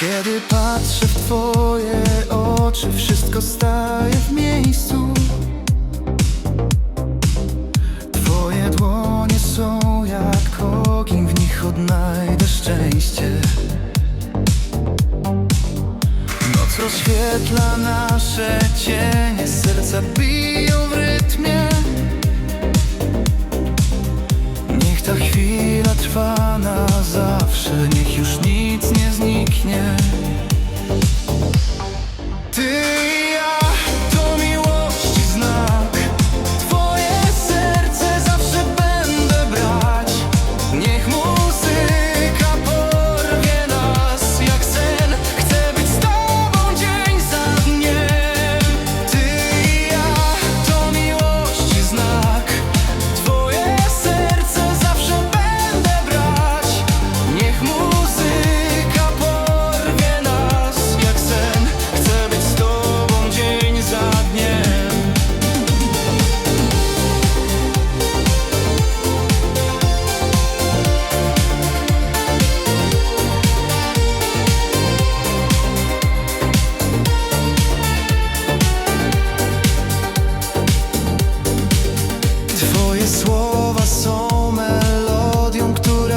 Kiedy patrzę w twoje oczy, wszystko staje w miejscu. Twoje dłonie są jak ogień, w nich odnajdę szczęście. Noc rozświetla nasze cienie, serca biją w rytmie. Niech ta chwila trwa na zawsze, niech Niech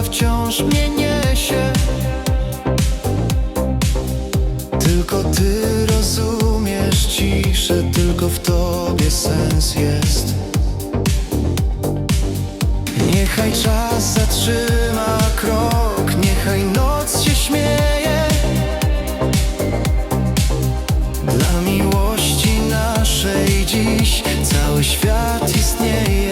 wciąż mnie niesie Tylko ty rozumiesz ciszę, tylko w tobie sens jest. Niechaj czas zatrzyma krok, niechaj noc się śmieje. Dla miłości naszej dziś cały świat istnieje.